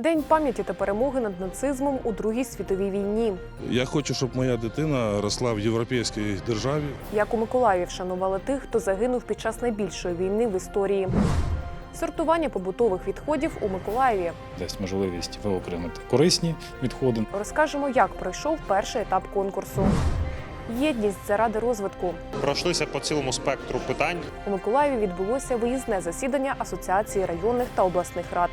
День пам'яті та перемоги над нацизмом у Другій світовій війні. Я хочу, щоб моя дитина росла в європейській державі. Як у Миколаєві вшанували тих, хто загинув під час найбільшої війни в історії. Сортування побутових відходів у Миколаєві. дасть можливість виокремити корисні відходи. Розкажемо, як пройшов перший етап конкурсу. Єдність заради розвитку. Пройшлися по цілому спектру питань. У Миколаєві відбулося виїзне засідання Асоціації районних та обласних рад.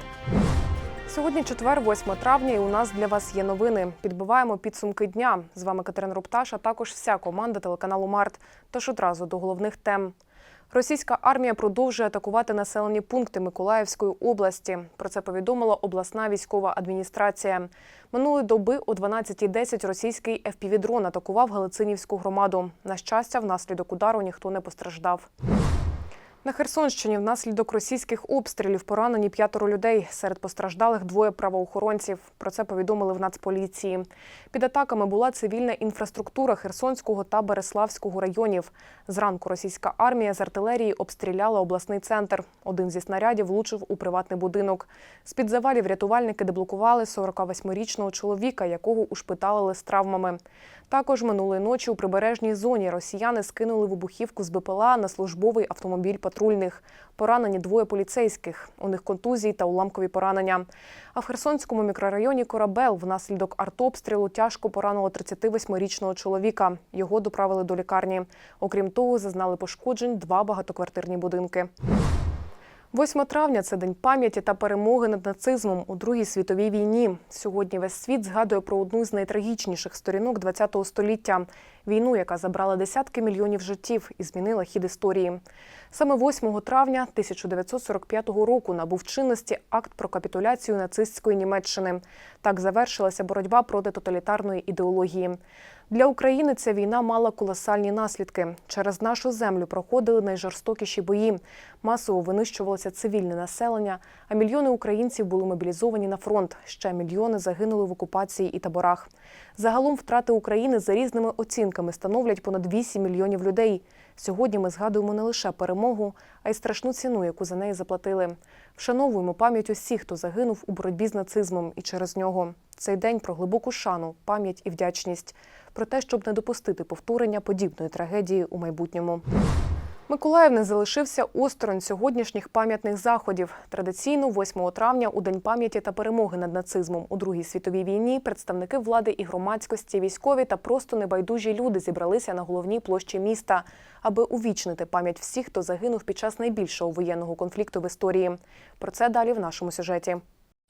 Сьогодні четвер, 8 травня, і у нас для вас є новини. Підбиваємо підсумки дня. З вами Катерина Рупташ, а також вся команда телеканалу Март. Тож одразу до головних тем. Російська армія продовжує атакувати населені пункти Миколаївської області. Про це повідомила обласна військова адміністрація. Минулої доби о 12.10 російський FPV-дрон атакував Галицинівську громаду. На щастя, внаслідок удару ніхто не постраждав. На Херсонщині внаслідок російських обстрілів поранені п'ятеро людей. Серед постраждалих двоє правоохоронців. Про це повідомили в Нацполіції. Під атаками була цивільна інфраструктура Херсонського та Береславського районів. Зранку російська армія з артилерії обстріляла обласний центр. Один зі снарядів влучив у приватний будинок. З-під завалів рятувальники деблокували 48-річного чоловіка, якого ушпиталили з травмами. Також минулої ночі у прибережній зоні росіяни скинули вибухівку з БПЛА на службовий автомобіль патрульних. Поранені двоє поліцейських. У них контузії та уламкові поранення. А в Херсонському мікрорайоні Корабел внаслідок артобстрілу тяжко поранило 38-річного чоловіка. Його доправили до лікарні. Окрім того, зазнали пошкоджень два багатоквартирні будинки. 8 травня це день пам'яті та перемоги над нацизмом у Другій світовій війні. Сьогодні весь світ згадує про одну з найтрагічніших сторінок ХХ століття війну, яка забрала десятки мільйонів життів і змінила хід історії. Саме 8 травня 1945 року набув чинності акт про капітуляцію нацистської Німеччини. Так завершилася боротьба проти тоталітарної ідеології. Для України ця війна мала колосальні наслідки. Через нашу землю проходили найжорстокіші бої. Масово винищувалося цивільне населення, а мільйони українців були мобілізовані на фронт. Ще мільйони загинули в окупації і таборах. Загалом втрати України за різними оцінками становлять понад 8 мільйонів людей. Сьогодні ми згадуємо не лише перемогу, а й страшну ціну, яку за неї заплатили. Вшановуємо пам'ять усіх, хто загинув у боротьбі з нацизмом і через нього. Цей день про глибоку шану, пам'ять і вдячність, про те, щоб не допустити повторення подібної трагедії у майбутньому. Миколаїв не залишився осторонь сьогоднішніх пам'ятних заходів. Традиційно, 8 травня, у День пам'яті та перемоги над нацизмом у Другій світовій війні, представники влади і громадськості, військові та просто небайдужі люди зібралися на головній площі міста, аби увічнити пам'ять всіх, хто загинув під час найбільшого воєнного конфлікту в історії. Про це далі в нашому сюжеті.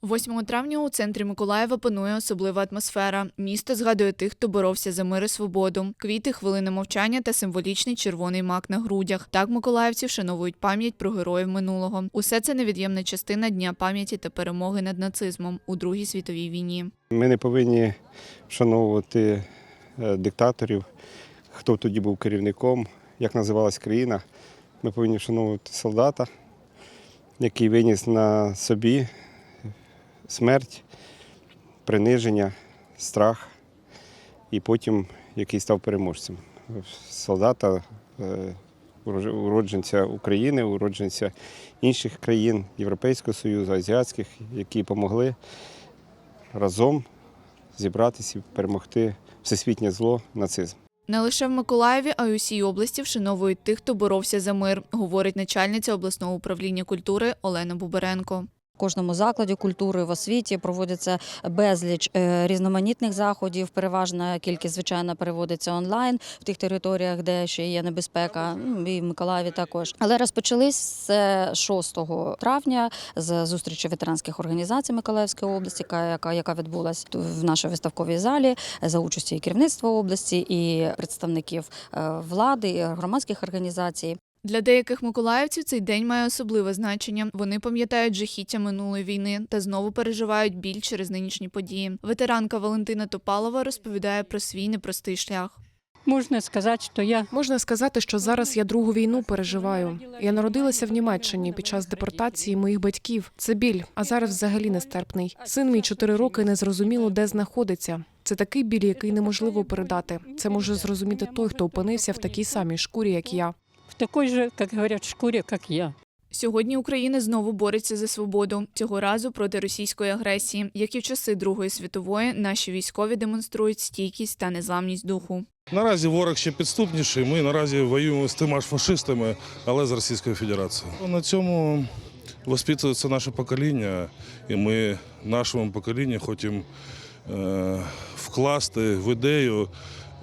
8 травня у центрі Миколаєва панує особлива атмосфера. Місто згадує тих, хто боровся за мир і свободу. Квіти, хвилини мовчання та символічний червоний мак на грудях. Так миколаївці вшановують пам'ять про героїв минулого. Усе це невід'ємна частина дня пам'яті та перемоги над нацизмом у Другій світовій війні. Ми не повинні вшановувати е, диктаторів, хто тоді був керівником, як називалась країна. Ми повинні вшановувати солдата, який виніс на собі смерть, приниження, страх, і потім який став переможцем. Солдата, е, уродженця України, уродженця інших країн Європейського Союзу, азіатських, які допомогли разом зібратися і перемогти всесвітнє зло нацизм. Не лише в Миколаєві, а й усій області вшановують тих, хто боровся за мир, говорить начальниця обласного управління культури Олена Буберенко. Кожному закладі культури в освіті проводиться безліч е, різноманітних заходів. Переважна кількість, звичайно, переводиться онлайн в тих територіях, де ще є небезпека, і в Миколаєві також. Але розпочались це 6 травня з зустрічі ветеранських організацій Миколаївської області, яка, яка, відбулась в нашій виставковій залі за участі керівництва області, і представників е, влади, і громадських організацій. Для деяких миколаївців цей день має особливе значення. Вони пам'ятають жахіття минулої війни та знову переживають біль через нинішні події. Ветеранка Валентина Топалова розповідає про свій непростий шлях. Можна сказати, що я Можна сказати, що зараз я другу війну переживаю. Я народилася в Німеччині під час депортації моїх батьків. Це біль, а зараз взагалі нестерпний. Син мій чотири роки не зрозуміло, де знаходиться. Це такий біль, який неможливо передати. Це може зрозуміти той, хто опинився в такій самій шкурі, як я. В такой же, как говорят, шкуре, как я. Сьогодні Україна знову бореться за свободу цього разу проти російської агресії. Як і в часи Другої світової, наші військові демонструють стійкість та незламність духу. Наразі ворог ще підступніший. Ми наразі воюємо з тими ж фашистами, але з Російською Федерацією. На цьому воспитується наше покоління, і ми нашому поколінню хочемо е, вкласти в ідею.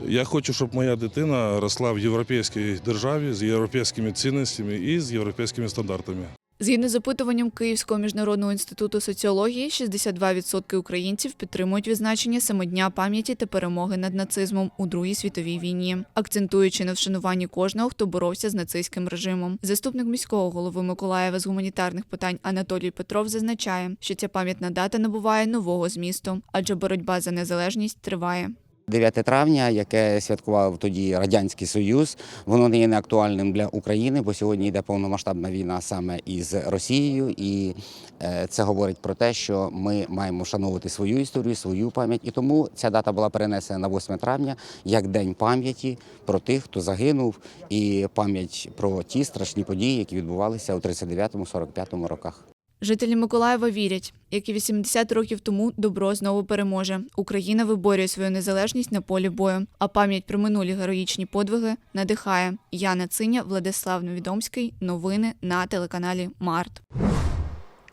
Я хочу, щоб моя дитина росла в європейській державі з європейськими цінностями і з європейськими стандартами. Згідно з опитуванням Київського міжнародного інституту соціології, 62% українців підтримують відзначення саме дня пам'яті та перемоги над нацизмом у Другій світовій війні, акцентуючи на вшануванні кожного, хто боровся з нацистським режимом. Заступник міського голови Миколаєва з гуманітарних питань Анатолій Петров зазначає, що ця пам'ятна дата набуває нового змісту, адже боротьба за незалежність триває. 9 травня, яке святкував тоді Радянський Союз, воно не є неактуальним для України, бо сьогодні йде повномасштабна війна саме із Росією, і е, це говорить про те, що ми маємо вшановувати свою історію, свою пам'ять. І тому ця дата була перенесена на 8 травня як день пам'яті про тих, хто загинув, і пам'ять про ті страшні події, які відбувалися у 39-45 роках. Жителі Миколаєва вірять, як і 80 років тому добро знову переможе. Україна виборює свою незалежність на полі бою, а пам'ять про минулі героїчні подвиги надихає. Яна Циня, Владислав Новідомський. Новини на телеканалі Март.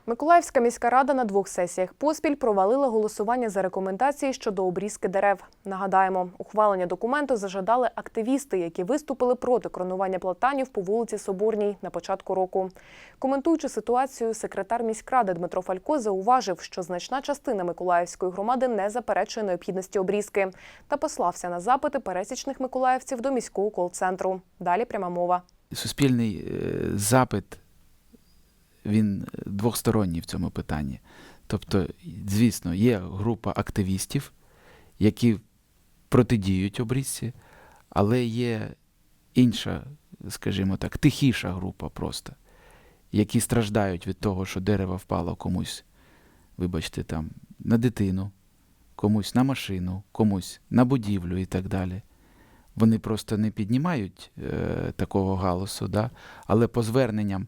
Миколаївська міська рада на двох сесіях поспіль провалила голосування за рекомендації щодо обрізки дерев. Нагадаємо, ухвалення документу зажадали активісти, які виступили проти кронування платанів по вулиці Соборній на початку року. Коментуючи ситуацію, секретар міськради Дмитро Фалько зауважив, що значна частина Миколаївської громади не заперечує необхідності обрізки та послався на запити пересічних миколаївців до міського кол-центру. Далі пряма мова. суспільний е, запит він двосторонній в цьому питанні. Тобто, звісно, є група активістів, які протидіють обрізці, але є інша, скажімо так, тихіша група просто, які страждають від того, що дерево впало комусь, вибачте, там, на дитину, комусь на машину, комусь на будівлю і так далі. Вони просто не піднімають е, такого галасу, да? але по зверненням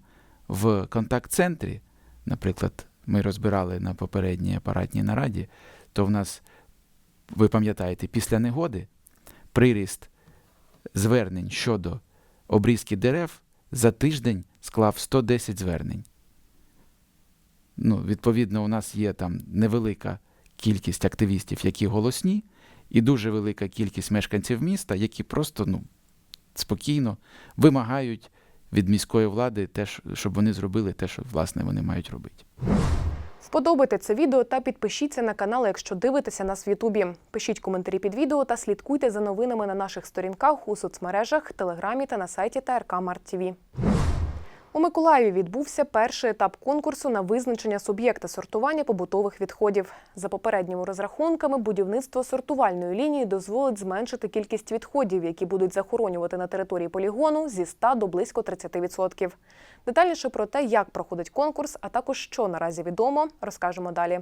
в контакт-центрі, наприклад, ми розбирали на попередній апаратній нараді, то в нас, ви пам'ятаєте, після негоди приріст звернень щодо обрізки дерев за тиждень склав 110 звернень. Ну, відповідно, у нас є там невелика кількість активістів, які голосні, і дуже велика кількість мешканців міста, які просто ну, спокійно вимагають від міської влади, те, щоб вони зробили те, що власне вони мають робити. Вподобайте це відео та підпишіться на канал, якщо дивитеся нас в Ютубі. Пишіть коментарі під відео та слідкуйте за новинами на наших сторінках у соцмережах, телеграмі та на сайті ТРК Март. У Миколаєві відбувся перший етап конкурсу на визначення суб'єкта сортування побутових відходів. За попередніми розрахунками, будівництво сортувальної лінії дозволить зменшити кількість відходів, які будуть захоронювати на території полігону зі 100 до близько 30%. Детальніше про те, як проходить конкурс, а також що наразі відомо, розкажемо далі.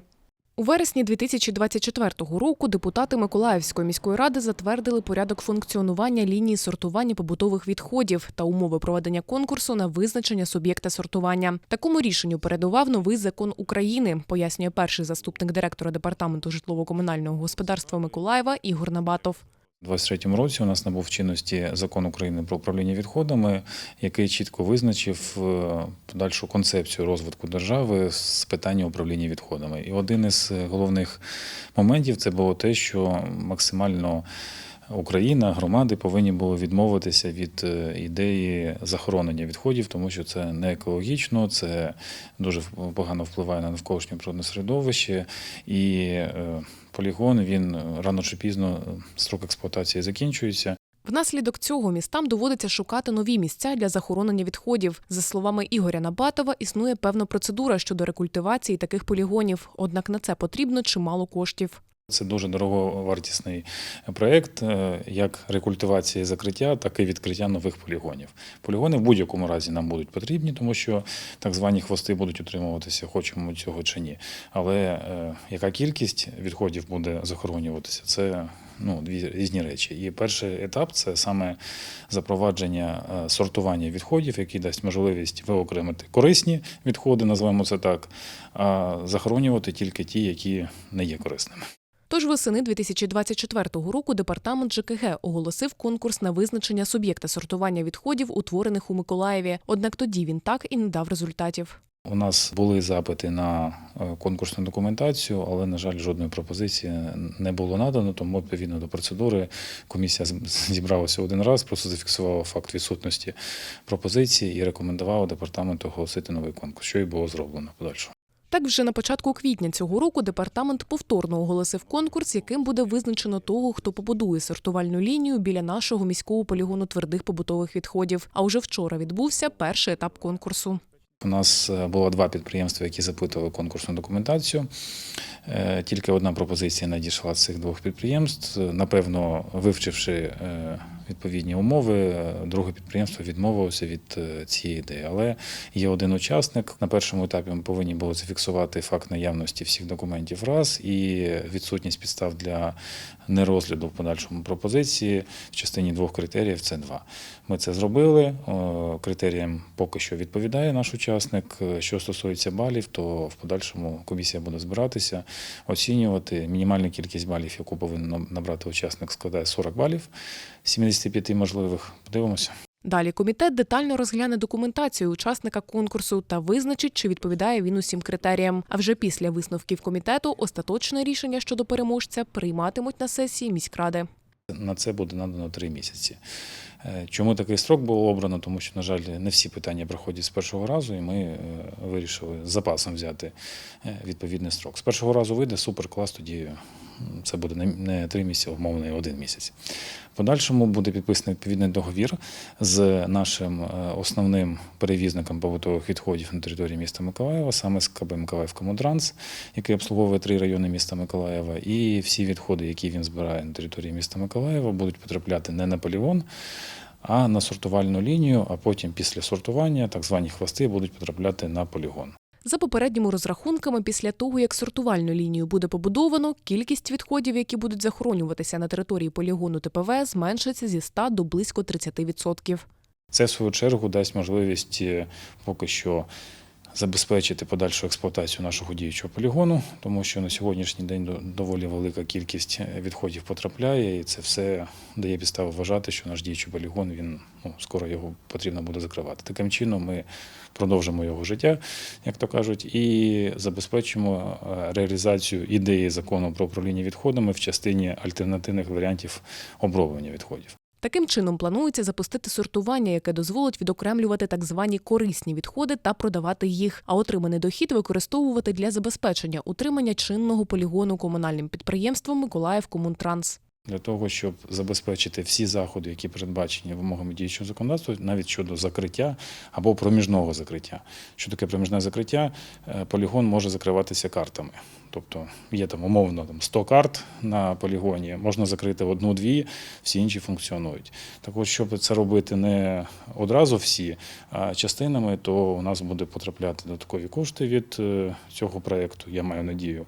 У вересні 2024 року депутати Миколаївської міської ради затвердили порядок функціонування лінії сортування побутових відходів та умови проведення конкурсу на визначення суб'єкта сортування. Такому рішенню передував новий закон України, пояснює перший заступник директора департаменту житлово-комунального господарства Миколаєва Ігор Набатов. У 2023 році у нас набув чинності закон України про управління відходами, який чітко визначив е, подальшу концепцію розвитку держави з питання управління відходами. І один із головних моментів це було те, що максимально Україна, громади повинні були відмовитися від е, ідеї захоронення відходів, тому що це не екологічно, це дуже погано впливає на навколишнє природне середовище, і е, полігон він рано чи пізно е, строк експлуатації закінчується. Внаслідок цього містам доводиться шукати нові місця для захоронення відходів. За словами Ігоря Набатова, існує певна процедура щодо рекультивації таких полігонів. Однак на це потрібно чимало коштів. Це дуже дороговартісний проєкт, е, як рекультивація і закриття, так і відкриття нових полігонів. Полігони в будь-якому разі нам будуть потрібні, тому що так звані хвости будуть утримуватися, хочемо цього чи ні. Але е, яка кількість відходів буде захоронюватися, це ну, дві різні речі. І перший етап це саме запровадження е, сортування відходів, який дасть можливість виокремити корисні відходи, називаємо це так, а захоронювати тільки ті, які не є корисними. Тож восени 2024 року департамент ЖКГ оголосив конкурс на визначення суб'єкта сортування відходів, утворених у Миколаєві. Однак тоді він так і не дав результатів. У нас були запити на е, конкурсну документацію, але, на жаль, жодної пропозиції не було надано, тому відповідно до процедури комісія зібралася один раз, просто зафіксувала факт відсутності пропозиції і рекомендувала департаменту оголосити новий конкурс, що і було зроблено подальшому. Так, вже на початку квітня цього року департамент повторно оголосив конкурс, яким буде визначено того, хто побудує сортувальну лінію біля нашого міського полігону твердих побутових відходів. А уже вчора відбувся перший етап конкурсу. У нас е, було два підприємства, які запитували конкурсну документацію. Е, Тільки одна пропозиція надійшла з цих двох підприємств. Напевно, вивчивши е, відповідні умови. Е, друге підприємство відмовилося від е, цієї ідеї. Але є один учасник. На першому етапі ми повинні були зафіксувати факт наявності всіх документів раз і відсутність підстав для нерозгляду в подальшому пропозиції в частині двох критеріїв. Це два. Ми це зробили. Е, критеріям поки що відповідає наш учасник. Що стосується балів, то в подальшому комісія буде збиратися, оцінювати мінімальну кількість балів, яку повинен набрати учасник, складає 40 балів. 70 55 можливих. Подивимося. Далі комітет детально розгляне документацію учасника конкурсу та визначить, чи відповідає він усім критеріям. А вже після висновків комітету остаточне рішення щодо переможця прийматимуть на сесії міськради. На це буде надано три місяці. Е, чому такий строк було обрано? Тому що, на жаль, не всі питання проходять з першого разу, і ми е, вирішили з запасом взяти е, відповідний строк. З першого разу вийде супер клас. тоді це буде не три місяці, умовний один місяць. Подальшому буде підписаний відповідний договір з нашим е, основним перевізником побутових відходів на території міста Миколаєва, саме з КБ Миколаїв Комутранс, який обслуговує три райони міста Миколаєва. І всі відходи, які він збирає на території міста Миколаєва, будуть потрапляти не на полігон, а на сортувальну лінію, а потім після сортування так звані хвости будуть потрапляти на полігон. За попередніми розрахунками, після того як сортувальну лінію буде побудовано, кількість відходів, які будуть захоронюватися на території полігону ТПВ, зменшиться зі 100 до близько 30%. Це в свою чергу дасть можливість е, поки що забезпечити подальшу експлуатацію нашого діючого полігону, тому що на сьогоднішній день до- доволі велика кількість е, відходів потрапляє, і це все дає підставу вважати, що наш діючий полігон він ну, скоро його потрібно буде закривати. Таким чином ми продовжимо його життя, як то кажуть, і забезпечимо е, реалізацію ідеї закону про управління відходами в частині альтернативних варіантів оброблення відходів. Таким чином планується запустити сортування, яке дозволить відокремлювати так звані корисні відходи та продавати їх, а отриманий дохід використовувати для забезпечення утримання чинного полігону комунальним підприємством Миколаїв Комунтранс. для того, щоб забезпечити всі заходи, які передбачені вимогами діючого законодавства, навіть щодо закриття або проміжного закриття. Що таке проміжне закриття? Е, Полігон може закриватися картами. Тобто є там умовно там 100 карт на полігоні, можна закрити одну-дві, всі інші функціонують. Так от, щоб це робити не одразу всі, а частинами, то у нас буде потрапляти додаткові кошти від е, цього проєкту, я маю надію.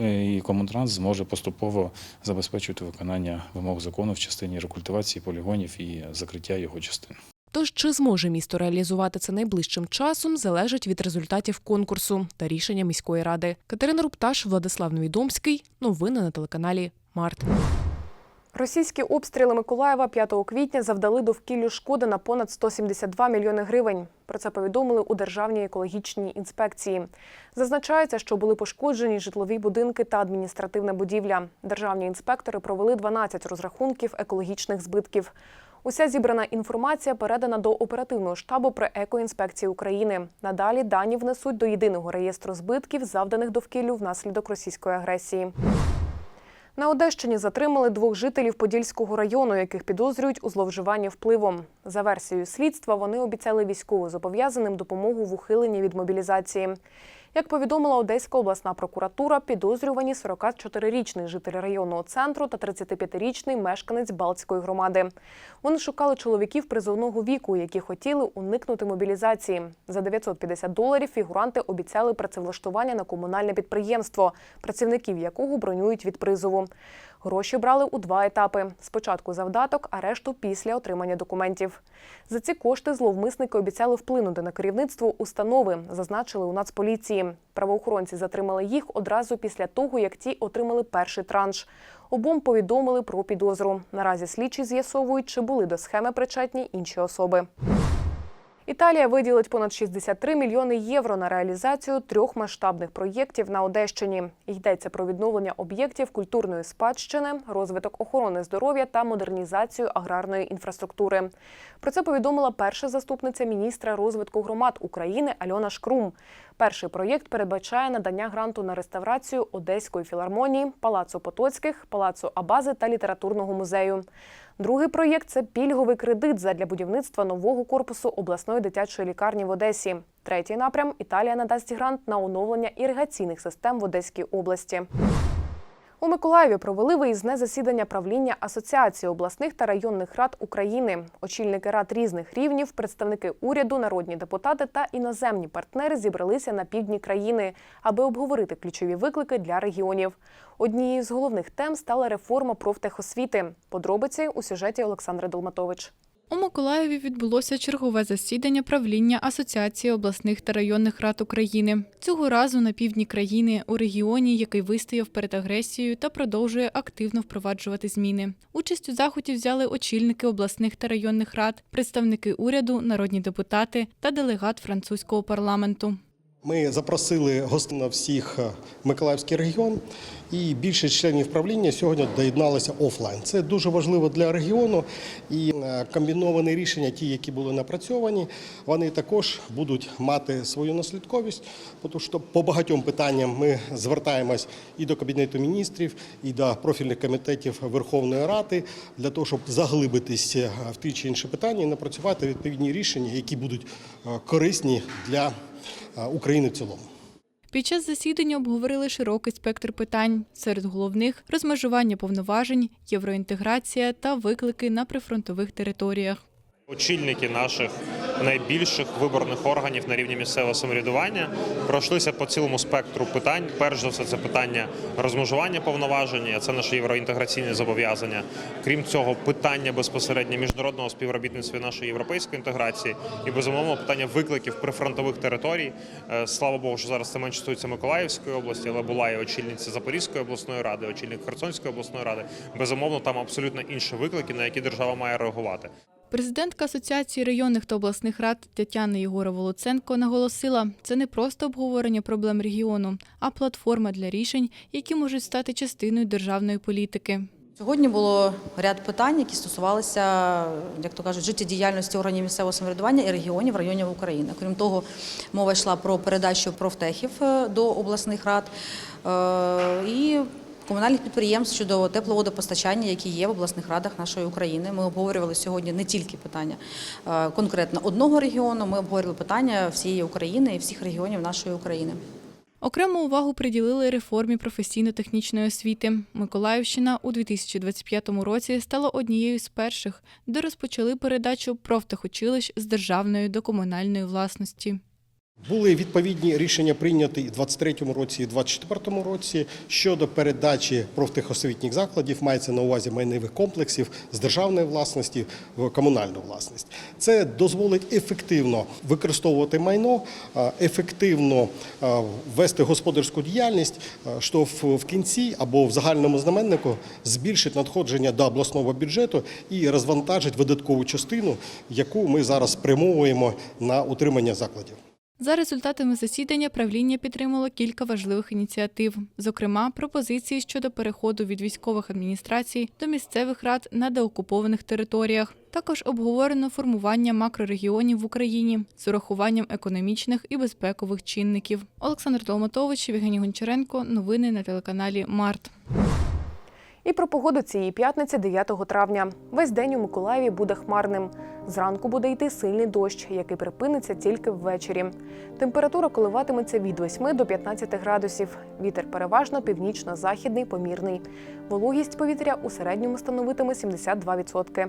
Е, і Комунтранс зможе поступово забезпечувати виконання вимог закону в частині рекультивації полігонів і закриття його частин. Тож чи зможе місто реалізувати це найближчим часом, залежить від результатів конкурсу та рішення міської ради. Катерина Рупташ, Владислав Новідомський. Новини на телеканалі Март. Російські обстріли Миколаєва 5 квітня завдали довкіллю шкоди на понад 172 мільйони гривень. Про це повідомили у Державній екологічній інспекції. Зазначається, що були пошкоджені житлові будинки та адміністративна будівля. Державні інспектори провели 12 розрахунків екологічних збитків. Уся зібрана інформація передана до оперативного штабу при екоінспекції України. Надалі дані внесуть до єдиного реєстру збитків, завданих довкіллю внаслідок російської агресії. На Одещині затримали двох жителів Подільського району, яких підозрюють у зловживанні впливом. За версією слідства, вони обіцяли військовозобов'язаним допомогу в ухиленні від мобілізації. Як повідомила Одеська обласна прокуратура, підозрювані 44-річний житель районного центру та 35-річний мешканець Балтської громади. Вони шукали чоловіків призовного віку, які хотіли уникнути мобілізації. За 950 доларів фігуранти обіцяли працевлаштування на комунальне підприємство, працівників якого бронюють від призову. Гроші брали у два етапи: спочатку завдаток, а решту після отримання документів. За ці кошти зловмисники обіцяли вплинути на керівництво установи, зазначили у Нацполіції. Правоохоронці затримали їх одразу після того, як ті отримали перший транш. Обом повідомили про підозру. Наразі слідчі з'ясовують, чи були до схеми причетні інші особи. Італія виділить понад 63 мільйони євро на реалізацію трьох масштабних проєктів на Одещині. Йдеться про відновлення об'єктів культурної спадщини, розвиток охорони здоров'я та модернізацію аграрної інфраструктури. Про це повідомила перша заступниця міністра розвитку громад України Альона Шкрум. Перший проєкт передбачає надання гранту на реставрацію Одеської філармонії, Палацу Потоцьких, Палацу Абази та літературного музею. Другий проєкт це пільговий кредит задля будівництва нового корпусу обласної дитячої лікарні в Одесі. Третій напрям Італія надасть грант на оновлення іригаційних систем в Одеській області. У Миколаєві провели виїзне засідання правління Асоціації обласних та районних рад України. Очільники рад різних рівнів, представники уряду, народні депутати та іноземні партнери зібралися на півдні країни, аби обговорити ключові виклики для регіонів. Однією з головних тем стала реформа профтехосвіти. Подробиці у сюжеті Олександри Долматович. У Миколаєві відбулося чергове засідання правління Асоціації обласних та районних рад України. Цього разу на півдні країни, у регіоні, який вистояв перед агресією та продовжує активно впроваджувати зміни. Участь у заході взяли очільники обласних та районних рад, представники уряду, народні депутати та делегат французького парламенту. Ми запросили гостей на всіх е, Миколаївський регіон, і більшість членів правління сьогодні доєдналися офлайн. Це дуже важливо для регіону. І е, комбіновані рішення, ті, які були напрацьовані, вони також будуть мати свою наслідковість, тому що по багатьом питанням ми звертаємось і до кабінету міністрів, і до профільних комітетів Верховної Ради для того, щоб заглибитися в ті чи інші питання і напрацювати відповідні рішення, які будуть е, корисні для е, України в цілому. Під час засідання обговорили широкий спектр питань. Серед головних розмежування повноважень, євроінтеграція та виклики на прифронтових територіях. Очільники наших найбільших виборних органів на рівні місцевого самоврядування пройшлися по цілому спектру питань. Перш за все, це питання розмежування повноважень, а це наше євроінтеграційне зобов'язання. Крім цього, питання безпосередньо міжнародного співробітництва нашої європейської інтеграції і безумовно питання викликів прифронтових територій. Е, Слава Богу, що зараз це менше стосується Миколаївської області, але була і очільниця Запорізької обласної ради, очільник Херсонської обласної ради. Безумовно, там абсолютно інші виклики, на які держава має реагувати. Президентка Асоціації районних та обласних рад Тетяна Єгорова Луценко наголосила, це не просто обговорення проблем регіону, а платформа для рішень, які можуть стати частиною державної політики. Сьогодні було ряд питань, які стосувалися, як то кажуть, життєдіяльності органів місцевого самоврядування і регіонів районів України. Крім того, мова йшла про передачу профтехів е, до обласних рад е, і комунальних підприємств щодо тепловодопостачання, які є в обласних радах нашої України. Ми обговорювали сьогодні не тільки питання е, конкретно одного регіону, ми обговорювали питання всієї України і всіх регіонів нашої України. Окрему увагу приділили реформі професійно-технічної освіти. Миколаївщина у 2025 році стала однією з перших, де розпочали передачу профтехучилищ з державної до комунальної власності. Були відповідні рішення прийняті і в 23-му році, і в 24-му році щодо передачі профтехосвітніх закладів, мається на увазі майнових комплексів з державної власності в комунальну власність. Це дозволить ефективно використовувати майно, ефективно вести господарську діяльність, що в кінці або в загальному знаменнику збільшить надходження до обласного бюджету і розвантажить видаткову частину, яку ми зараз спрямовуємо на утримання закладів. За результатами засідання правління підтримало кілька важливих ініціатив, зокрема, пропозиції щодо переходу від військових адміністрацій до місцевих рад на деокупованих територіях. Також обговорено формування макрорегіонів в Україні з урахуванням економічних і безпекових чинників. Олександр Долматович, Євгеній Гончаренко. Новини на телеканалі Март. І про погоду цієї п'ятниці, 9 травня. Весь день у Миколаєві буде хмарним. Зранку буде йти сильний дощ, який припиниться тільки ввечері. Температура коливатиметься від 8 до 15 градусів. Вітер переважно північно-західний, помірний. Вологість повітря у середньому становитиме 72%.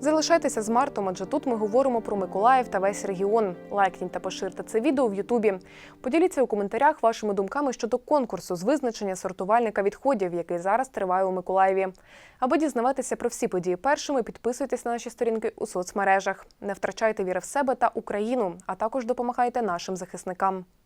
Залишайтеся з Мартом, адже тут ми говоримо про Миколаїв та весь регіон. Лайкніть та поширте це відео в Ютубі. Поділіться у коментарях вашими думками щодо конкурсу з визначення сортувальника відходів, який зараз триває у Миколаєві. Аби дізнаватися про всі події першими, підписуйтесь на наші сторінки у соцмережах. Не втрачайте віри в себе та Україну, а також допомагайте нашим захисникам.